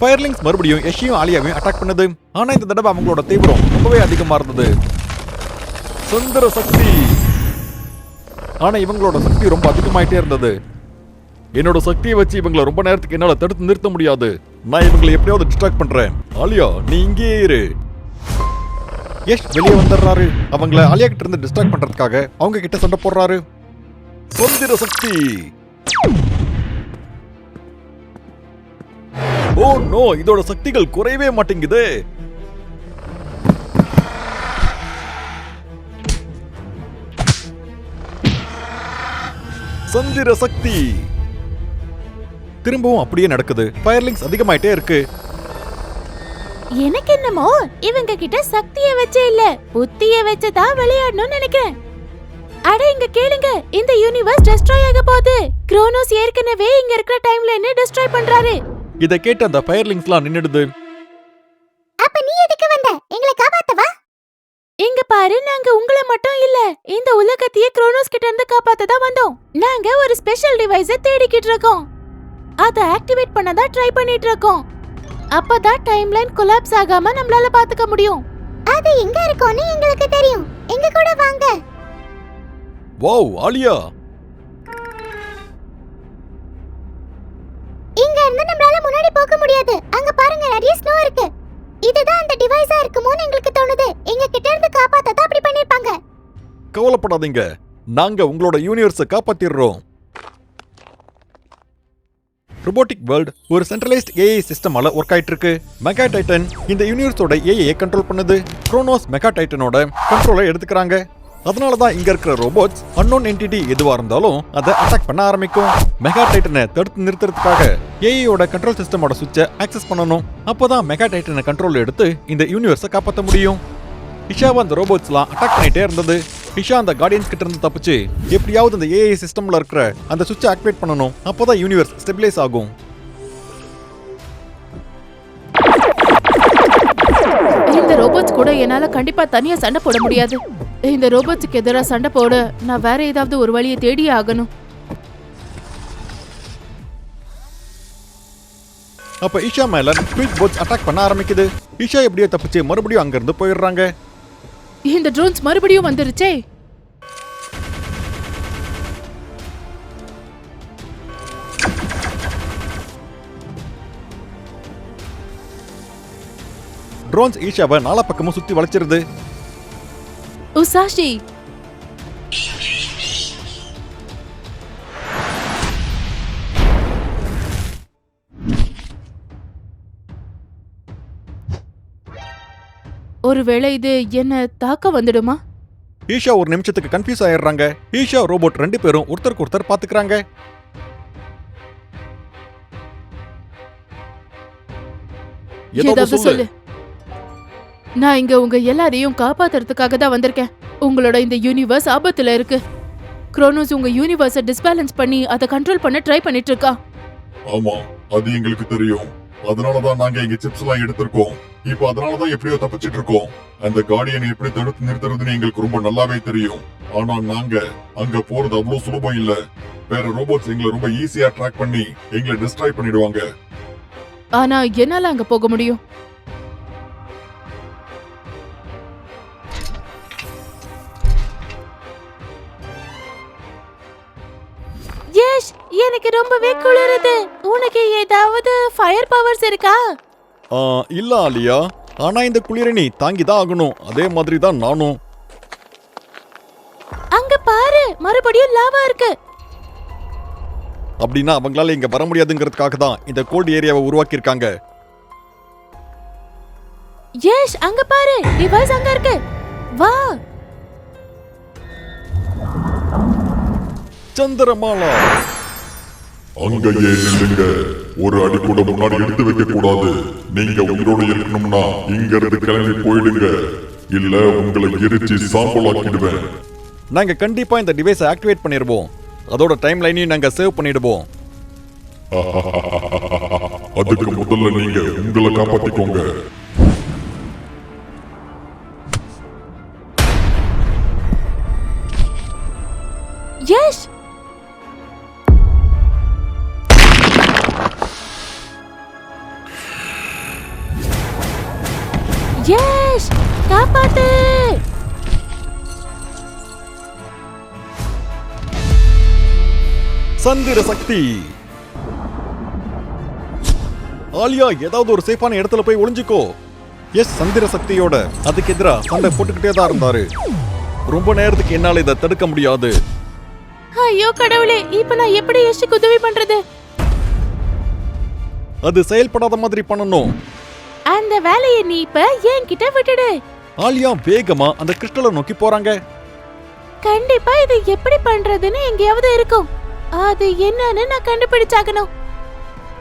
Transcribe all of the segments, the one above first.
ஃபயர்லிங்ஸ் மறுபடியும் யஷியும் ஆலியாவையும் அட்டாக் பண்ணுது. ஆனா இந்த தடவை அவங்களோட தீவிரம் ரொம்பவே அதிகமா இருந்தது. சுந்தர சக்தி. ஆனா இவங்களோட சக்தி ரொம்ப அதிகமாயிட்டே இருந்தது. என்னோட சக்தியை வச்சு இவங்களை ரொம்ப நேரத்துக்கு என்னால தடுத்து நிறுத்த முடியாது. நான் இவங்களை எப்படியாவது டிஸ்ட்ராக்ட் பண்றேன். ஆலியா நீ இங்கே இரு. யஷ் வெளியே வந்துடுறாரு. அவங்கள ஆலியா கிட்ட இருந்து டிஸ்ட்ராக்ட் பண்றதுக்காக அவங்க கிட்ட சண்டை போடுறாரு. சுந்தர சக்தி. Oh, ஓ நோ இதோட சக்திகள் குறையவே மாட்டேங்குது. சந்திர சக்தி. திரும்பவும் அப்படியே நடக்குது. ஃபயர்லிங்ஸ் அதிகமாயிட்டே இருக்கு. எனக்கு என்னமோ இவங்க கிட்ட சக்திய வச்சே இல்ல புத்திய வச்சுதான் விளையாடணும்னு நினைக்கிறேன். அட இங்க கேளுங்க இந்த யூனிவர்ஸ் டெஸ்ட்ராய் ஆக போகுது. குரோனோஸ் ஏற்கனவே இங்க இருக்கிற டைம்ல என்ன டெஸ்ட்ராய் பண்றாரு? இதை கேட்டு அந்த ஃபயர்லிங்ஸ்லாம் நின்னுடுது. அப்ப நீ எதுக்கு வந்த? எங்களை காப்பாத்தவா? இங்க பாரு நாங்க உங்களை மட்டும் இல்ல இந்த உலகத்தையே குரோனோஸ் கிட்ட இருந்து காப்பாத்த தான் வந்தோம். நாங்க ஒரு ஸ்பெஷல் டிவைஸ தேடிக்கிட்டு இருக்கோம். அத ஆக்டிவேட் பண்ண தான் ட்ரை பண்ணிட்டு இருக்கோம். அப்பதான் டைம்லைன் கொலாப்ஸ் ஆகாம நம்மளால பாத்துக்க முடியும். அது எங்க இருக்கும்னு எங்களுக்கு தெரியும். எங்க கூட வாங்க. வாவ் ஆலியா! இருந்து நம்மளால முன்னாடி போக முடியாது. அங்க பாருங்க நிறைய ஸ்னோ இருக்கு. இதுதான் அந்த டிவைஸா இருக்குமோன்னு எங்களுக்கு தோணுது. எங்க கிட்ட இருந்து காப்பாத்தத அப்படி பண்ணிருப்பாங்க. கவலைப்படாதீங்க. நாங்க உங்களோட யூனிவர்ஸை காப்பாத்திடுறோம். ரோபோட்டிக் வேர்ல்ட் ஒரு சென்ட்ரலைஸ்ட் ஏஐ சிஸ்டமால ஒர்க் ஆயிட்டு இருக்கு மெகா டைட்டன் இந்த யூனிவர்ஸோட ஏஐ கண்ட்ரோல் பண்ணுது. குரோனோஸ் மெகா டைட்டனோட கண்ட்ரோலை எடுத்துக்கிறாங்க. அதனால தான் இங்க இருக்கிற ரோபோட்ஸ் அன்னோன் என்டிட்டி எதுவா இருந்தாலும் அதை அட்டாக் பண்ண ஆரம்பிக்கும். மெகா டைட்டனை தடுத்து நிறுத்துறதுக்காக ஏஐயோட கண்ட்ரோல் சிஸ்டமோட சுவிட்சை ஆக்சஸ் பண்ணணும். அப்போதான் மெகா டைட்டனை கண்ட்ரோல் எடுத்து இந்த யூனிவர்ஸை காப்பாற்ற முடியும். இஷாவை அந்த ரோபோட்ஸ்லாம் அட்டாக் பண்ணிட்டே இருந்தது. இஷா அந்த கார்டியன்ஸ் கிட்ட இருந்து தப்பிச்சு எப்படியாவது அந்த ஏஐ சிஸ்டம்ல இருக்கிற அந்த சுவிட்சை ஆக்டிவேட் பண்ணணும். அப்போதான் யூனிவர்ஸ் ஸ்டெபிலைஸ் ஆகும். இந்த ரோபோட்ஸ் கூட என்னால கண்டிப்பா தனியா சண்டை போட முடியாது. இந்த ரோபோட்ஸுக்கு எதிரா சண்டை போட நான் வேற ஏதாவது ஒரு வழியை தேடியே ஆகணும். அப்ப ஈஷா மேல ஸ்பீட் போட்ஸ் அட்டாக் பண்ண ஆரம்பிக்குது. ஈஷா எப்படியோ தப்பிச்சு மறுபடியும் அங்க இருந்து போயிடுறாங்க. இந்த ட்ரோன்ஸ் மறுபடியும் வந்துருச்சே. ட்ரோன்ஸ் ஈஷாவை நாலா பக்கமும் சுத்தி வளைச்சிருது உசாஷி. ஒருவேளை இது என்ன தாக்க வந்துடுமா? ஈஷா ஒரு நிமிஷத்துக்கு கன்ஃபியூஸ் ஆயிடுறாங்க. ஈஷா ரோபோட் ரெண்டு பேரும் ஒருத்தருக்கு ஒருத்தர் பாத்துக்கிறாங்க. ஏதாவது சொல்லு. நான் இங்க உங்க எல்லாரையும் காப்பாத்துறதுக்காக தான் வந்திருக்கேன். உங்களோட இந்த யூனிவர்ஸ் ஆபத்துல இருக்கு. குரோனோஸ் உங்க யூனிவர்ஸை டிஸ்பேலன்ஸ் பண்ணி அதை கண்ட்ரோல் பண்ண ட்ரை பண்ணிட்டு இருக்கா. ஆமா அது எங்களுக்கு தெரியும். அதனாலதான் நாங்க இங்க சிப்ஸ் எல்லாம் எடுத்திருக்கோம். இப்போ அதனாலதான் எப்படியோ தப்பிச்சிட்டு இருக்கோம். அந்த கார்டியனை எப்படி தடுத்து நிறுத்துறதுன்னு எங்களுக்கு ரொம்ப நல்லாவே தெரியும். ஆனா நாங்க அங்க போறது அவ்வளவு சுலபம் இல்ல. வேற ரோபோட்ஸ் எங்களை ரொம்ப ஈஸியா ட்ராக் பண்ணி எங்களை டிஸ்ட்ராய் பண்ணிடுவாங்க. ஆனா என்னால அங்க போக முடியும்? எனக்கு ரொம்பவே குளிருது. உனக்கு ஏதாவது ஃபயர் பவர்ஸ் இருக்கா? ஆ, இல்ல ஆலியா. ஆனா இந்த குளிரை நீ தாங்கிதான் ஆகணும். அதே மாதிரி தான் நானும். அங்க பாரு மறுபடியும் லாவா இருக்கு. அப்படின்னா அவங்களால இங்க வர முடியாதுங்கிறதுக்காக தான் இந்த கோல்டு ஏரியாவை உருவாக்கியிருக்காங்க. எஸ் அங்க பாரு டிவைஸ் அங்க இருக்கு. வா. சந்திரமாலா. அங்கேயே நில்லுங்க. ஒரு அடி கூட முன்னாடி எடுத்து வைக்க கூடாது நீங்க உயிரோட இருக்கணும்னா இங்க இருந்து கிளம்பி போயிடுங்க. இல்ல உங்களை எரிச்சு சாம்பலாக்கிடுவேன். நாங்க கண்டிப்பா இந்த டிவைஸை ஆக்டிவேட் பண்ணிடுவோம். அதோட டைம் லைனையும் நாங்க சேவ் பண்ணிடுவோம். அதுக்கு முதல்ல நீங்க உங்களை காப்பாத்திக்கோங்க. யேஷ்! சந்திர சக்தி. ஆலியா ஏதாவது ஒரு சேஃபான இடத்துல போய் ஒளிஞ்சுக்கோ. எஸ் சந்திர சக்தியோட அதுக்கு எதிரா சண்டை போட்டுக்கிட்டே தான் இருந்தாரு. ரொம்ப நேரத்துக்கு என்னால இதை தடுக்க முடியாது. ஐயோ கடவுளே இப்ப நான் எப்படி யஷ்க்கு உதவி பண்றது? அது செயல்படாத மாதிரி பண்ணணும். அந்த வேலையை நீ இப்ப என்கிட்ட விட்டுடு. ஆலியா வேகமா அந்த கிறிஸ்டலை நோக்கி போறாங்க. கண்டிப்பா இது எப்படி பண்றதுன்னு எங்கேயாவது இருக்கும். அது என்னன்னு நான் கண்டுபிடிச்சாகணும்.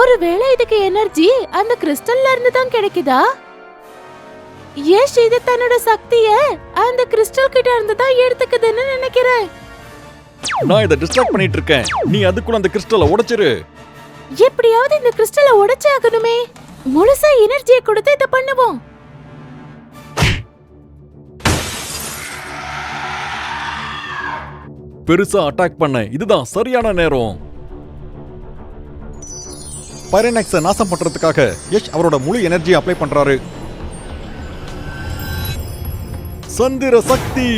ஒருவேளை இதுக்கு எனர்ஜி அந்த கிறிஸ்டல்ல இருந்து தான் கிடைக்குதா? யஷ் இது தன்னோட சக்திய அந்த கிறிஸ்டல் கிட்ட இருந்து தான் எடுத்துக்குதுன்னு நினைக்கிறேன் நான் இதை டிஸ்ட்ராக்ட் பண்ணிட்டு இருக்கேன் நீ அதுக்குள்ள அந்த கிறிஸ்டலை உடைச்சிரு. எப்படியாவது இந்த கிறிஸ்டலை உடைச்சே ஆகணுமே முழுசா எனர்ஜியை கொடுத்து இதை பண்ணுவோம். பெருசா அட்டாக் பண்ண. இதுதான் சரியான நேரம். பைரனெக்ஸை நாசம் பண்றதுக்காக யஷ் அவரோட முழு எனர்ஜியை அப்ளை பண்றாரு. சந்திர சக்தி!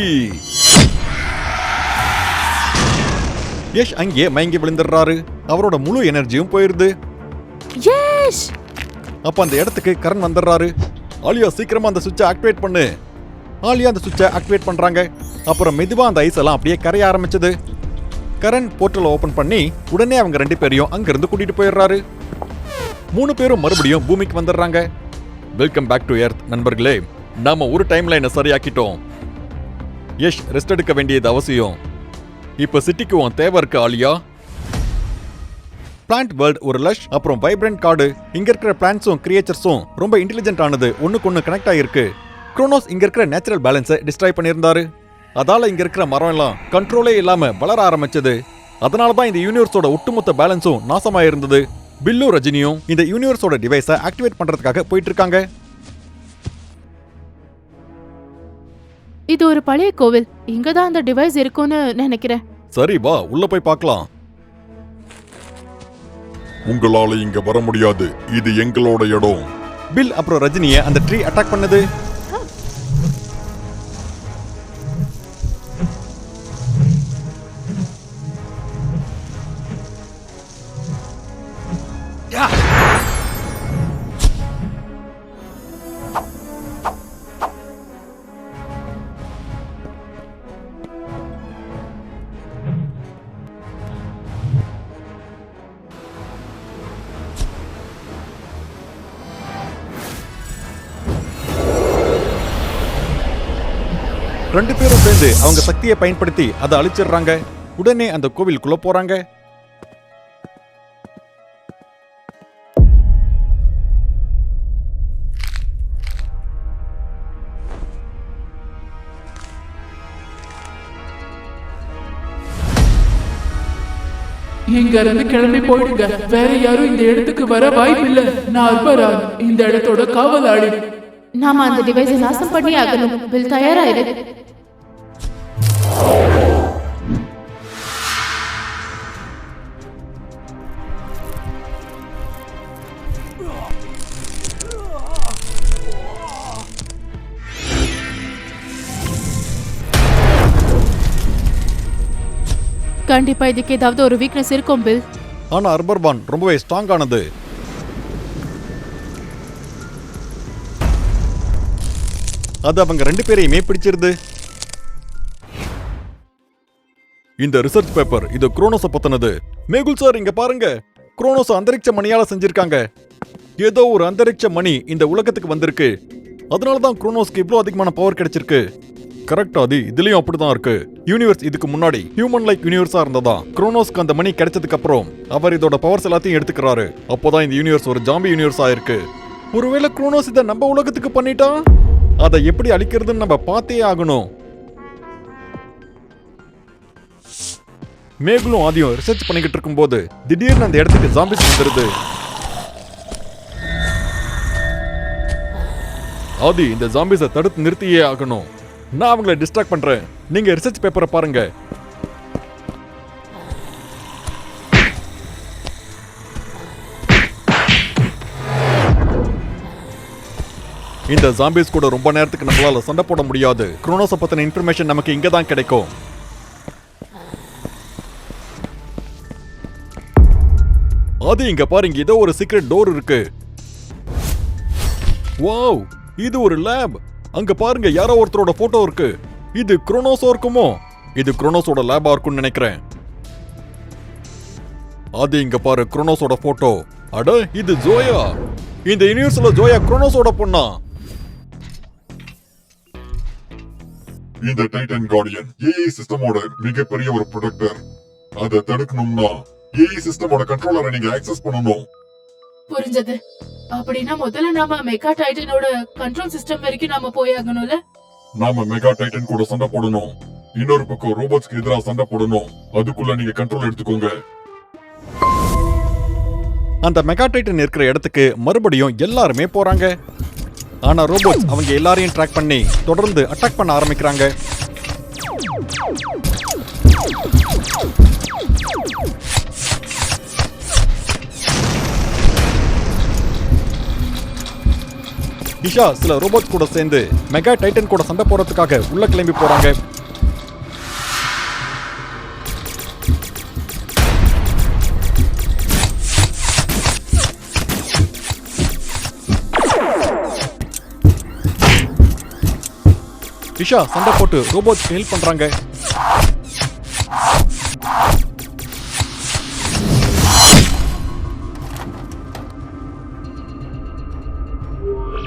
யஷ் அங்கே மயங்கி விழுந்துடுறாரு. அவரோட முழு எனர்ஜியும் போயிருது. அப்ப அந்த இடத்துக்கு கரண் வந்துடுறாரு. ஆலியா சீக்கிரமா அந்த சுவிட்சை ஆக்டிவேட் பண்ணு. ஆலியா அந்த சுவிட்சை ஆக்டிவேட் பண்ணுறாங்க அப்புறம் மெதுவாக அந்த ஐஸ் எல்லாம் அப்படியே கரைய ஆரம்பிச்சது. கரண் போர்ட்டலை ஓப்பன் பண்ணி உடனே அவங்க ரெண்டு பேரையும் அங்கேருந்து கூட்டிகிட்டு போயிடுறாரு. மூணு பேரும் மறுபடியும் பூமிக்கு வந்துடுறாங்க. வெல்கம் பேக் டு எர்த் நண்பர்களே. நாம் ஒரு டைம் லைனை சரியாக்கிட்டோம். யஷ் ரெஸ்ட் எடுக்க வேண்டியது அவசியம். இப்போ சிட்டிக்கு உன் தேவை இருக்கு ஆலியா. பிளான்ட் வேர்ல்ட் ஒரு லஷ் அப்புறம் வைப்ரண்ட் காடு. இங்க இருக்கிற பிளான்ஸும் கிரியேச்சர்ஸும் ரொம்ப இன்டெலிஜென்ட் ஆனது. ஒன்றுக்கு ஒன்று கனெக்ட் ஆகிருக்கு குரோனோஸ் இங்க இருக்கிற நேச்சுரல் பேலன்ஸை டிஸ்ட்ராய் பண்ணியிருந்தாரு. அதால இங்க இருக்கிற மரம் எல்லாம் கண்ட்ரோலே இல்லாம வளர ஆரம்பிச்சது. அதனால தான் இந்த யூனிவர்ஸோட ஒட்டுமொத்த பேலன்ஸும் நாசமாயிருந்தது. பில்லு ரஜினியும் இந்த யூனிவர்ஸோட டிவைஸை ஆக்டிவேட் பண்றதுக்காக போயிட்டு இருக்காங்க இது ஒரு பழைய கோவில். இங்க தான் அந்த டிவைஸ் இருக்கும்னு நினைக்கிறேன். சரி வா உள்ள போய் பார்க்கலாம். உங்களால இங்க வர முடியாது. இது எங்களோட இடம். பில் அப்புறம் ரஜினியை அந்த ட்ரீ அட்டாக் பண்ணுது. ரெண்டு பேரும் சேர்ந்து அவங்க சக்தியை பயன்படுத்தி அதை அழிச்சிடுறாங்க. உடனே அந்த கோவிலுக்குள்ள போறாங்க. இங்க இருந்து கிளம்பி போயிடுங்க. வேற யாரும் இந்த இடத்துக்கு வர வாய்ப்பில்லை. நான் அர்பரான் இந்த இடத்தோட காவலாளி. நாம அந்த டிவைஸை நாசம் பண்ணி ஆகணும். பில் தயாராயிரு. கண்டிப்பா இதுக்கு ஏதாவது ஒரு வீக்னஸ் இருக்கும் பில். ஆனா அர்பர்பான் ரொம்பவே ஸ்ட்ராங் ஆனது. அது அவங்க ரெண்டு பேரையுமே பிடிச்சிருது. இந்த ரிசர்ச் பேப்பர் இது குரோனோஸ பத்தினது. மேகுல் சார் இங்க பாருங்க. குரோனோஸ் அந்தரிக்ஷ மணியால செஞ்சிருக்காங்க. ஏதோ ஒரு அந்தரிக்ஷ மணி இந்த உலகத்துக்கு வந்திருக்கு. அதனால தான் குரோனோஸ்க்கு இவ்வளோ அதிகமான பவர் கிடைச்சிருக்கு. கரெக்டா அது இதுலயும் அப்படிதான் இருக்கு. யூனிவர்ஸ் இதுக்கு முன்னாடி ஹியூமன் லைக் யூனிவர்ஸா இருந்ததா? குரோனோஸ்க்கு அந்த மணி கிடைச்சதுக்கு அப்புறம் அவர் இதோட பவர்ஸ் எல்லாத்தையும் எடுத்துக்கிறாரு. அப்போதான் இந்த யூனிவர்ஸ் ஒரு ஜாம்பி யூனிவர்ஸ் ஆயிருக்கு ஒருவேளை குரோனோஸ் இதை நம்ம உலகத்துக்கு பண்ணிட்டா? அதை எப்படி அழிக்கிறதுன்னு நம்ம பார்த்தே ஆகணும். மேகுலும் ஆதியும் ரிசர்ச் பண்ணிக்கிட்டு இருக்கும்போது திடீர்னு அந்த இடத்துக்கு ஜாம்பிஸ் வந்துருது. ஆதி இந்த ஜாம்பிஸை தடுத்து நிறுத்தியே ஆகணும். நான் அவங்கள டிஸ்ட்ராக்ட் பண்றேன். நீங்க ரிசர்ச் பேப்பரை பாருங்க. இந்த ஜாம்பிஸ் கூட ரொம்ப நேரத்துக்கு நம்மளால சண்டை போட முடியாது. குரோனோஸை பத்தின இன்ஃபர்மேஷன் நமக்கு இங்க தான் கிடைக்கும். அது இங்க பாருங்க ஏதோ ஒரு சீக்ரெட் டோர் இருக்கு. வாவ் இது ஒரு லேப் அங்க பாருங்க யாரோ ஒருத்தரோட போட்டோ இருக்கு. இது குரோனோஸோ இருக்குமோ? இது குரோனோஸோட லேபா இருக்கும்னு நினைக்கிறேன். அது இங்க பாரு குரோனோஸோட போட்டோ அட இது ஜோயா. இந்த யூனிவர்ஸ்ல ஜோயா குரோனோஸோட பொண்ணா. இந்த டைட்டன் கார்டியன் ஏஐ சிஸ்டமோட மிகப்பெரிய ஒரு ப்ரொடக்டர் அதை தடுக்கணும்னா ஏஐ சிஸ்டமோட கண்ட்ரோலரை நீங்க ஆக்சஸ் பண்ணணும். புரிஞ்சது. அப்படின்னா முதல்ல நாம மெகா டைட்டனோட கண்ட்ரோல் சிஸ்டம் வரைக்கும் நாம போயாகணும்ல நாம மெகா டைட்டன் கூட சண்டை போடணும். இன்னொரு பக்கம் ரோபோட்ஸ்க்கு எதிராக சண்டை போடணும். அதுக்குள்ள நீங்க கண்ட்ரோல் எடுத்துக்கோங்க. அந்த மெகா டைட்டன் இருக்கிற இடத்துக்கு மறுபடியும் எல்லாருமே போறாங்க. ஆனா ரோபோட்ஸ் அவங்க எல்லாரையும் ட்ராக் பண்ணி தொடர்ந்து அட்டாக் பண்ண ஆரம்பிக்கிறாங்க. இஷா சில ரோபோட் கூட சேர்ந்து மெகா டைட்டன் கூட சண்டை போறதுக்காக உள்ள கிளம்பி போறாங்க. இஷா சண்டை போட்டு ரோபோட் ஹெல்ப் பண்றாங்க.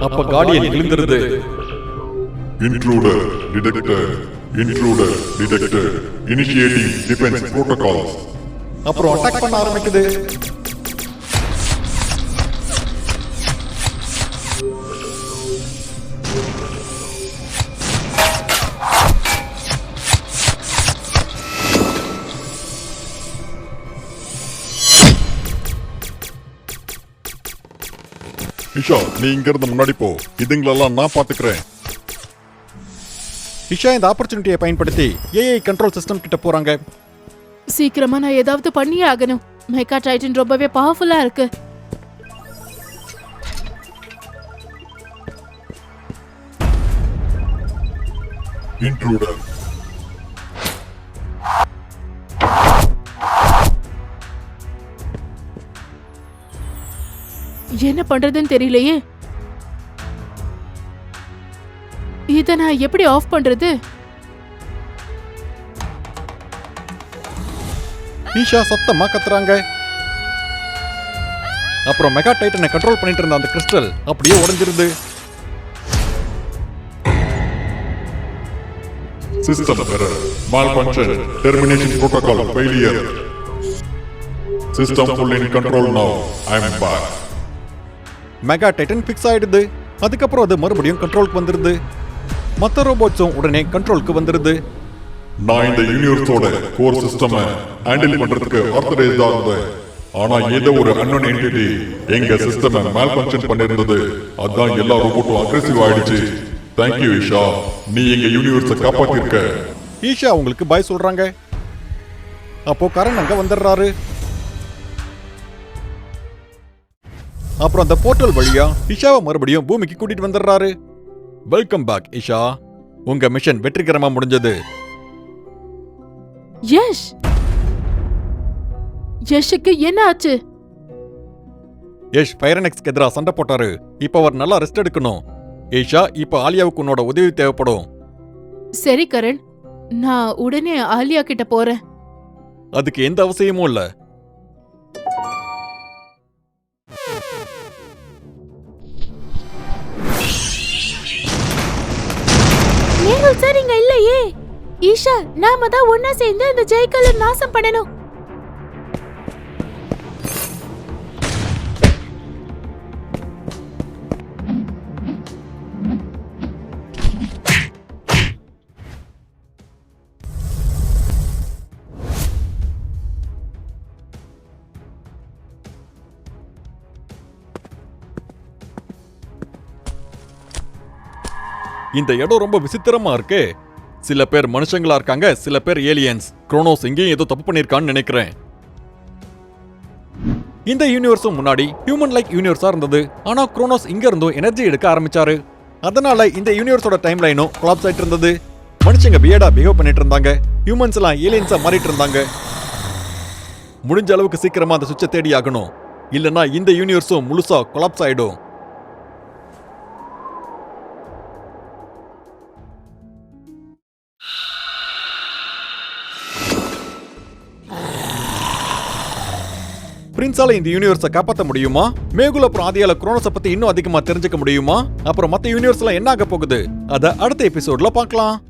அப்ப கார்டியன் விழுந்துருது intruder detector intruder detector initiating defence protocols அப்புறம் அட்டாக் பண்ண ஆரம்பிக்குது. இஷா நீ இங்க இருந்து முன்னாடி போ. இதுங்களெல்லாம் நான் பாத்துக்கிறேன் இஷா இந்த ஆப்பர்ச்சுனிட்டியை பயன்படுத்தி ஏஐ கண்ட்ரோல் சிஸ்டம் கிட்ட போறாங்க. சீக்கிரமா நான் ஏதாவது பண்ணியே ஆகணும். மெகா டைட்டன் ரொம்பவே பவர்ஃபுல்லா இருக்கு. இன்ட்ரூடர் என்ன பண்றதுன்னு தெரியலையே. இத நான் எப்படி ஆஃப் பண்றது? ஈஷா சத்தமா கத்துறாங்க. அப்புறம் மெகா டைட்டனை கண்ட்ரோல் பண்ணிட்டு இருந்த அந்த கிறிஸ்டல் அப்படியே உடைஞ்சிருது. System error malfunction. Termination protocol failure. System full in control now. I am back. Mega titan fix ஆயிடுது. அதுக்கப்புறம் அது மறுபடியும் கண்ட்ரோலுக்கு வந்துருது. மற்ற ரோபோட்ஸும் உடனே கண்ட்ரோலுக்கு வந்துருது. நான் இந்த யூனிவர்ஸோட கோர் சிஸ்டம் ஹேண்டில் பண்றதுக்கு ஆத்தரைஸ்ட் ஆகுது ஆனா ஏதோ ஒரு அன்னோன் என்டிட்டி எங்க சிஸ்டம் malfunction பண்ணிருந்தது. அதான் எல்லா ரோபோட்டும் அக்ரெசிவ் ஆயிடுச்சு. தேங்க்யூ இஷா நீ எங்க யூனிவர்ஸை காப்பாத்திருக்க. ஈஷா அவங்களுக்கு பாய் சொல்றாங்க. அப்போ கரண் அங்க வந்துடுறாரு. அப்புறம் அந்த போர்ட்டல் வழியா இஷாவை மறுபடியும் பூமிக்கு கூட்டிட்டு வந்துடுறாரு. Welcome back Isha. உங்க மிஷன் வெற்றிகரமா முடிஞ்சது. யஷ் யஷுக்கு என்ன ஆச்சு? யஷ் ஃபைரனெக்ஸ்க்கு எதிராக சண்டை போட்டாரு. இப்போ அவர் நல்லா ரெஸ்ட் எடுக்கணும். ஈஷா இப்போ ஆலியாவுக்கு உன்னோட உதவி தேவைப்படும். சரி கரண். நான் உடனே ஆலியா கிட்ட போறேன். அதுக்கு எந்த அவசியமும் இல்ல. நீங்கள் இல்லையே. ஈஷா நாம தான் ஒன்னா சேர்ந்து அந்த ஜெய்கலர் நாசம் பண்ணணும். இந்த இடம் ரொம்ப விசித்திரமா இருக்கு. சில பேர் மனுஷங்களா இருக்காங்க சில பேர் ஏலியன்ஸ் குரோனோஸ் இங்கேயும் ஏதோ தப்பு பண்ணிருக்கான்னு நினைக்கிறேன். இந்த யூனிவர்ஸும் முன்னாடி ஹியூமன் லைக் யூனிவர்ஸா இருந்தது. ஆனா குரோனோஸ் இங்க இருந்தும் எனர்ஜி எடுக்க ஆரம்பிச்சாரு. அதனால இந்த யூனிவர்ஸோட டைம் லைனும் கொலாப்ஸ் ஆயிட்டு இருந்தது. மனுஷங்க பியடா பிஹேவ் பண்ணிட்டு இருந்தாங்க. ஹியூமன்ஸ் எல்லாம் ஏலியன்ஸா மாறிட்டு இருந்தாங்க. முடிஞ்ச அளவுக்கு சீக்கிரமா அந்த சுவிட்சை தேடி ஆகணும். இல்லைன்னா இந்த யூனிவர்ஸும் முழுசா கொலாப்ஸ் ஆயிடும். பிரின்ஸால இந்த யூனிவர்ஸை காப்பாற்ற முடியுமா? மேகுல அப்புறம் ஆதியால குரோனஸை பத்தி இன்னும் அதிகமா தெரிஞ்சுக்க முடியுமா? அப்புறம் மத்த யூனிவர்ஸ் எல்லாம் என்ன ஆக போகுது? அத அடுத்த எபிசோட்ல பார்க்கலாம்.